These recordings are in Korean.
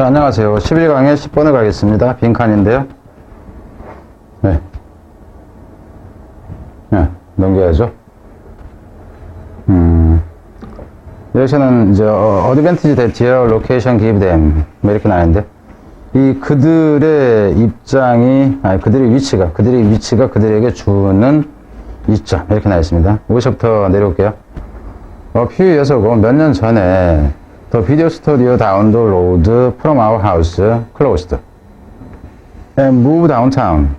자, 안녕하세요. 11강에 10번을 가겠습니다. 빈칸인데요. 네. 네, 넘겨야죠. 음, 여기서는 이제, 어, 로케이션 기브 댐. 뭐 이렇게 나는데, 이 그들의 입장이, 아니, 그들의 위치가, 그들의 위치가 그들에게 주는 이점. 이렇게 나와 있습니다. 여기서부터 내려올게요. 어, years ago, 몇년 전에, the video studio down the road from our house closed. and move downtown.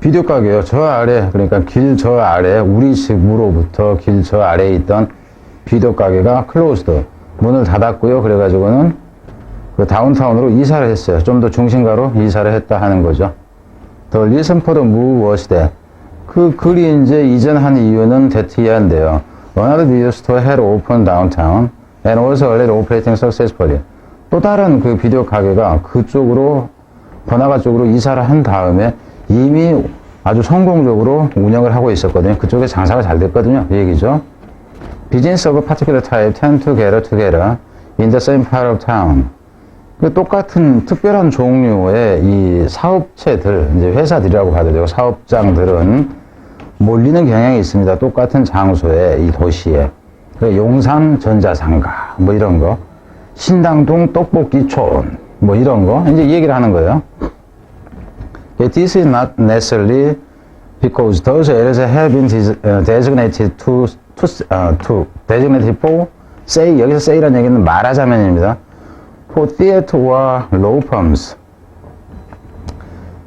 비디오 가게요. 저 아래, 그러니까 길 저 아래, 우리 집으로부터 길 저 아래에 있던 비디오 가게가 closed. 문을 닫았고요. 그래가지고는 그 다운타운으로 이사를 했어요. 좀 더 중심가로 이사를 했다 하는 거죠. The reason for the move was that 그 글이 이제 이전한 이유는 대티한데요. Another video store had opened downtown and was already operating successfully. 또 다른 그 비디오 가게가 그쪽으로 번화가 쪽으로 이사를 한 다음에 이미 아주 성공적으로 운영을 하고 있었거든요. 그쪽에 장사가 잘 됐거든요. 이 얘기죠. Business of particular type tend to gather together in the same part of town. 그 똑같은 특별한 종류의 이 사업체들, 이제 회사들이라고 봐도 되고 사업장들은 몰리는 경향이 있습니다. 똑같은 장소에 이 도시에 그 용산 전자상가 뭐 이런 거, 신당동 떡볶이촌 뭐 이런 거 이제 이 얘기를 하는 거예요. This is not necessarily because those areas have been des- uh, designated to to uh, to designated for say 여기서 say라는 얘기는 말하자면입니다. For theater와 law firms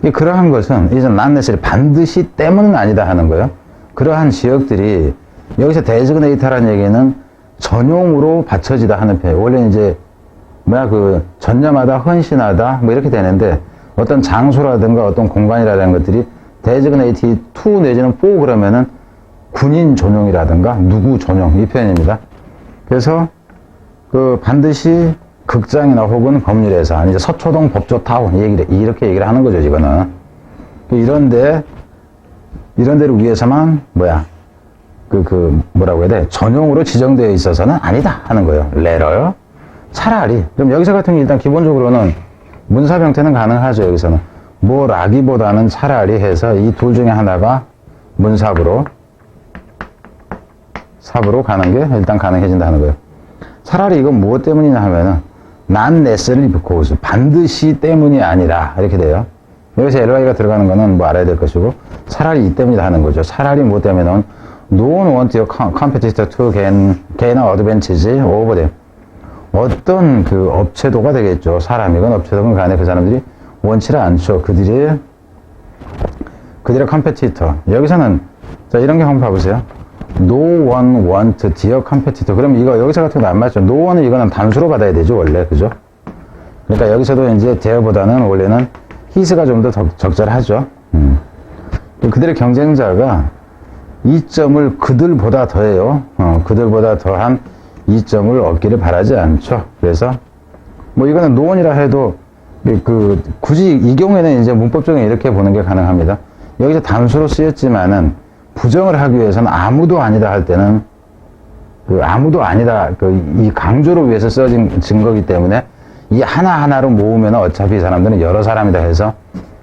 이 그러한 것은 이제 난네스리 반드시 때문은 아니다 하는 거예요. 그러한 지역들이 여기서 데즈그네이터라는 얘기는 전용으로 받쳐지다 하는 표현. 원래 이제 뭐야 그 전념하다, 헌신하다 뭐 이렇게 되는데 어떤 장소라든가 어떤 공간이라는 것들이 데즈그네이티 투 내지는 포 그러면은 군인 전용이라든가 누구 전용 이 표현입니다. 그래서 그 반드시 극장이나 혹은 법률에서 이제 서초동 법조타운 이 얘기를 이렇게 얘기를 하는 거죠 이거는 이런데 이런 데를 위해서만 뭐야 그 그 뭐라고 해야 돼? 전용으로 지정되어 있어서는 아니다 하는 거예요. 레러 차라리. 그럼 여기서 같은 경우 일단 기본적으로는 문사 병태는 가능하죠 여기서는. 뭐 라기보다는 차라리 해서 이 둘 중에 하나가 문사부로 삽으로 가는 게 일단 가능해진다 하는 거예요. 차라리 이건 무엇 때문이냐 하면은 난 necessarily because 반드시 때문이 아니라. 이렇게 돼요. 여기서 LY가 들어가는 거는 뭐 알아야 될 것이고 차라리 이 때문이다 하는 거죠. 차라리 뭐 때문에 one want your com- competitor to gain, gain an advantage over them. 어떤 그 업체도가 되겠죠. 사람이건 업체도건 간에 그 사람들이 원치를 않죠. 그들의 그들의 컴페티터. 여기서는 자 이런 게 한번 봐보세요. No one want dear competitor. 그럼 이거 여기서 같은 거 안 맞죠? No one은 이거는 단수로 받아야 되죠 원래 그죠? 그러니까 여기서도 이제 dear보다는 원래는 his가 좀 더 적절하죠. 음. 그들의 경쟁자가 이점을 그들보다 더해요. 어, 그들보다 더한 이점을 얻기를 바라지 않죠. 그래서 뭐 이거는 노원이라 해도 그- 그 굳이 이 경우에는 이제 문법적인 이렇게 보는 게 가능합니다. 여기서 단수로 쓰였지만은 부정을 하기 위해서는 아무도 아니다 할 때는 그 아무도 아니다 그 이 강조를 위해서 써진 증거기 때문에 이 하나 하나로 모으면 어차피 이 사람들은 여러 사람이다 해서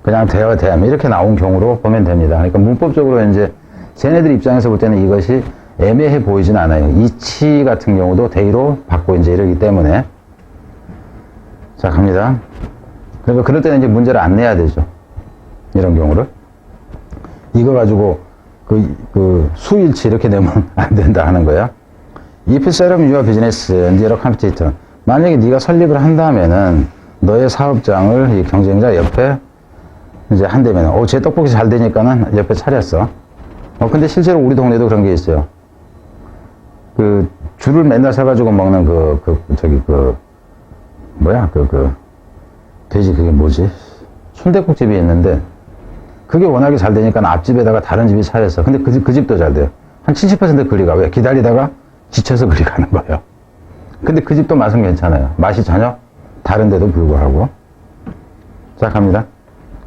그냥 대어 대함 이렇게 나온 경우로 보면 됩니다. 그러니까 문법적으로 이제 쟤네들 입장에서 볼 때는 이것이 애매해 보이진 않아요. 이치 같은 경우도 대의로 받고 이제 이러기 때문에 자 갑니다. 그러니까 그럴 때는 이제 문제를 안 내야 되죠. 이런 경우를 이거 가지고 그, 그 수일치 이렇게 내면 안 된다 하는 거야. If set up your business and your competitor 만약에 네가 설립을 한다면은 너의 사업장을 이 경쟁자 옆에 이제 한다면 어, 제 떡볶이 잘 되니까는 옆에 차렸어. 어, 근데 실제로 우리 동네도 그런 게 있어요. 그 줄을 맨날 서가지고 먹는 그, 그, 저기 그, 뭐야, 그, 그, 돼지 그게 뭐지? 순대국집이 있는데 그게 워낙에 잘 되니까 앞집에다가 다른 집이 차렸어. 근데 그, 집- 그 집도 잘 돼요. 한 70% 그리 가. 왜? 기다리다가 지쳐서 그리 가는 거예요. 근데 그 집도 맛은 괜찮아요. 맛이 전혀 다른데도 불구하고. 자, 갑니다.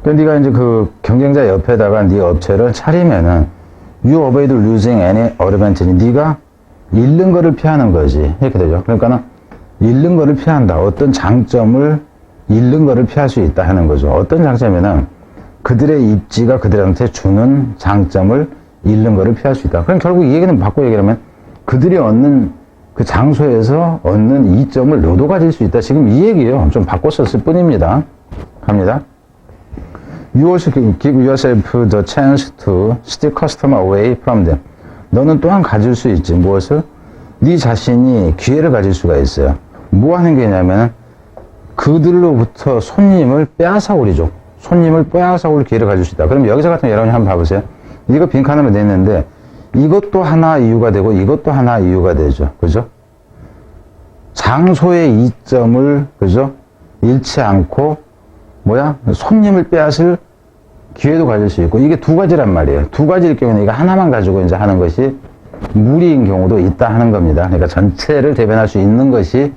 그 네가 이제 그 경쟁자 옆에다가 네 업체를 차리면은 you avoid losing any advantage. 네가 잃는 거를 피하는 거지. 이렇게 되죠. 그러니까는 잃는 거를 피한다. 어떤 장점을 잃는 거를 피할 수 있다 하는 거죠. 어떤 장점이냐면 그들의 입지가 그들한테 주는 장점을 잃는 거를 피할 수 있다. 그럼 결국 이 얘기는 바꿔 얘기하면 그들이 얻는 그 장소에서 얻는 이점을 너도 가질 수 있다. 지금 이 얘기예요. 좀 바꿔 썼을 뿐입니다. 갑니다. You also give yourself the chance to steal customer away from them. 너는 또한 가질 수 있지. 무엇을? 네 자신이 기회를 가질 수가 있어요. 뭐 하는 게냐면 그들로부터 손님을 빼앗아 오리죠. 손님을 빼앗아 올 기회를 가질 수 있다. 그럼 여기서 같은 여러분이 한번 봐보세요. 이거 빈칸으로 냈는데 이것도 하나 이유가 되고 이것도 하나 이유가 되죠. 그죠? 장소의 이점을 그죠? 잃지 않고 뭐야? 손님을 빼앗을 기회도 가질 수 있고 이게 두 가지란 말이에요. 두 가지일 경우는 이거 하나만 가지고 이제 하는 것이 무리인 경우도 있다 하는 겁니다. 그러니까 전체를 대변할 수 있는 것이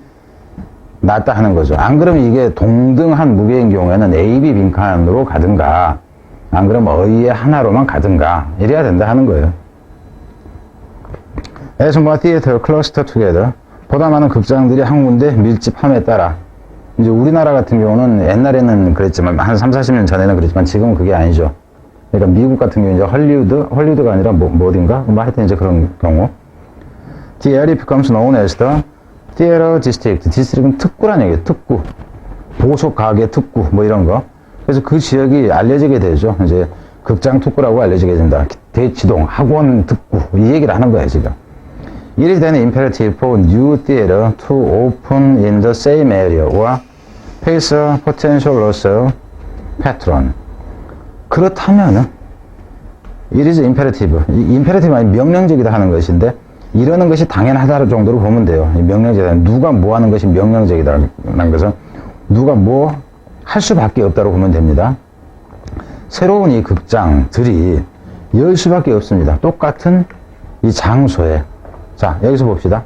낫다 하는 거죠. 안 그러면 이게 동등한 무게인 경우에는 A, B 빈칸으로 가든가 안 그러면 어이의 하나로만 가든가 이래야 된다 하는 거예요. More theater cluster together 보다 많은 극장들이 한 군데 밀집함에 따라 이제 우리나라 같은 경우는 옛날에는 그랬지만 한 3, 40년 전에는 그랬지만 지금은 그게 아니죠. 그러니까 미국 같은 경우 이제 헐리우드, 헐리우드가 아니라 뭐, 뭐 어딘가? 뭐 하여튼 이제 그런 경우. The area becomes known as the theater district. 디스트릭은 특구란 얘기예요. 특구. 보석 가게 특구 뭐 이런 거. 그래서 그 지역이 알려지게 되죠. 이제 극장 특구라고 알려지게 된다. 대치동, 학원 특구 이 얘기를 하는 거예요 지금. It is then imperative for new theater to open in the same area or loss of patron. 그렇다면은 it is imperative. 이 imperative 아니 명령적이다 하는 것인데 이러는 것이 당연하다 정도로 보면 돼요. 이 명령적이다. 누가 뭐 하는 것이 명령적이다라는 것은 누가 뭐 할 수밖에 없다고 보면 됩니다. 새로운 이 극장들이 열 수밖에 없습니다. 똑같은 이 장소에. 자, 여기서 봅시다.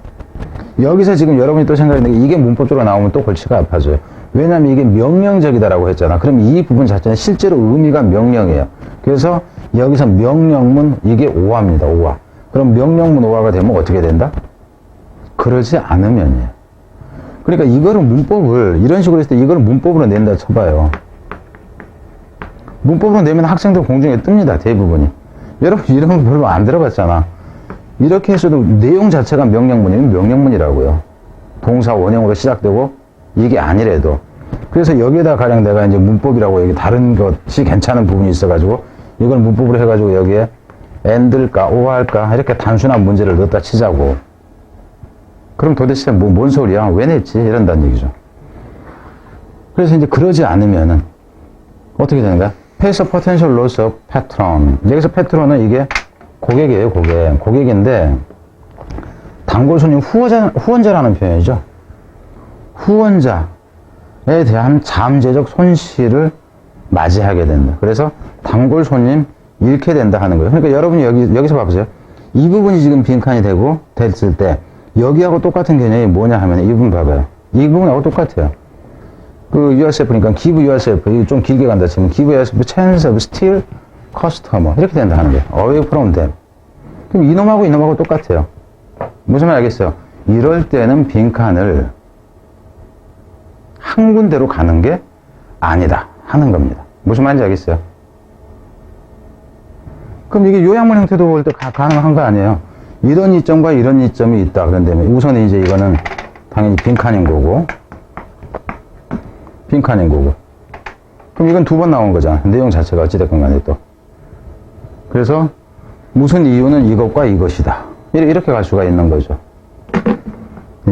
여기서 지금 여러분이 또 생각했는데 이게 문법적으로 나오면 또 골치가 아파져요. 왜냐면 이게 명령적이다라고 했잖아. 그럼 이 부분 자체는 실제로 의미가 명령이에요. 그래서 여기서 명령문 이게 오화입니다. 오화. 그럼 명령문 오화가 되면 어떻게 된다? 그러지 않으면이에요. 그러니까 이거를 문법을 이런 식으로 했을 때 이거를 문법으로 낸다 쳐봐요. 문법으로 내면 학생들 공중에 뜹니다. 대부분이. 여러분 이런 거 별로 안 들어봤잖아. 이렇게 해서도 내용 자체가 명령문이면 명령문이라고요. 동사 원형으로 시작되고 이게 아니래도. 그래서 여기에다 가령 내가 이제 문법이라고 여기 다른 것이 괜찮은 부분이 있어가지고 이걸 문법으로 해가지고 여기에 and일까 or할까 이렇게 단순한 문제를 넣었다 치자고. 그럼 도대체 뭐, 뭔 소리야? 왜 냈지? 이런다는 얘기죠. 그래서 이제 그러지 않으면은 어떻게 되는 거야? Face a potential loss of patron. 여기서 패트론은 이게 고객이에요, 고객. 고객인데, 단골 손님 후원자, 후원자라는 표현이죠. 후원자에 대한 잠재적 손실을 맞이하게 된다. 그래서 단골 손님 잃게 된다 하는 거예요. 그러니까 여러분이 여기, 여기서 봐보세요. 이 부분이 지금 빈칸이 되고, 됐을 때, 여기하고 똑같은 개념이 뭐냐 하면 이 부분 봐봐요. 이 부분하고 똑같아요. 그 USF니까 give 이거 좀 길게 간다 치면 give yourself chance of steal customer. 이렇게 된다 하는 거예요. away from them. 그럼 이놈하고 이놈하고 똑같아요. 무슨 말 알겠어요? 이럴 때는 빈칸을 한 군데로 가는 게 아니다 하는 겁니다. 무슨 말인지 알겠어요? 그럼 이게 요약문 형태도 볼 때 가능한 거 아니에요? 이런 이점과 이런 이점이 있다. 그런데 우선 이제 이거는 당연히 빈칸인 거고, 빈칸인 거고. 그럼 이건 두 번 나온 거잖아. 내용 자체가 어찌됐건 간에 또. 그래서 무슨 이유는 이것과 이것이다. 이렇게 갈 수가 있는 거죠.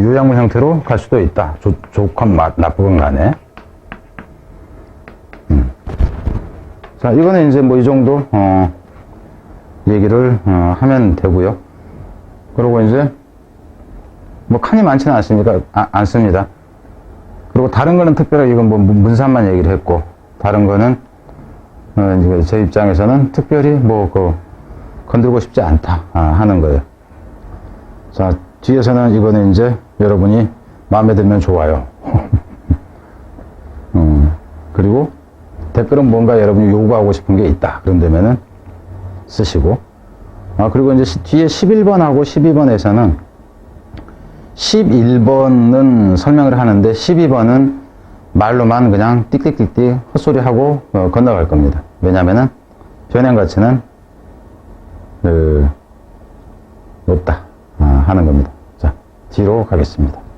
요약문 형태로 갈 수도 있다. 좋, 좋건 마, 나쁘건 간에. 음. 자, 이거는 이제 뭐 이 정도, 어, 얘기를, 어, 하면 되고요. 그리고 이제, 뭐 칸이 많지는 않습니까? 아, 않습니다. 그리고 다른 거는 특별하게 이건 뭐 문산만 얘기를 했고, 다른 거는, 어, 이제 제 입장에서는 특별히 뭐, 그, 건들고 싶지 않다 아, 하는 거예요. 자, 뒤에서는 이거는 이제 여러분이 마음에 들면 좋아요. 음, 그리고 댓글은 뭔가 여러분이 요구하고 싶은 게 있다. 그런 데면은 쓰시고. 아, 그리고 이제 시- 뒤에 11번하고 12번에서는 11번은 설명을 하는데 12번은 말로만 그냥 띡띡띡띡 헛소리하고 어, 건너갈 겁니다. 왜냐면은 변형 가치는 그, 높다 아, 하는 겁니다. 자 뒤로 가겠습니다.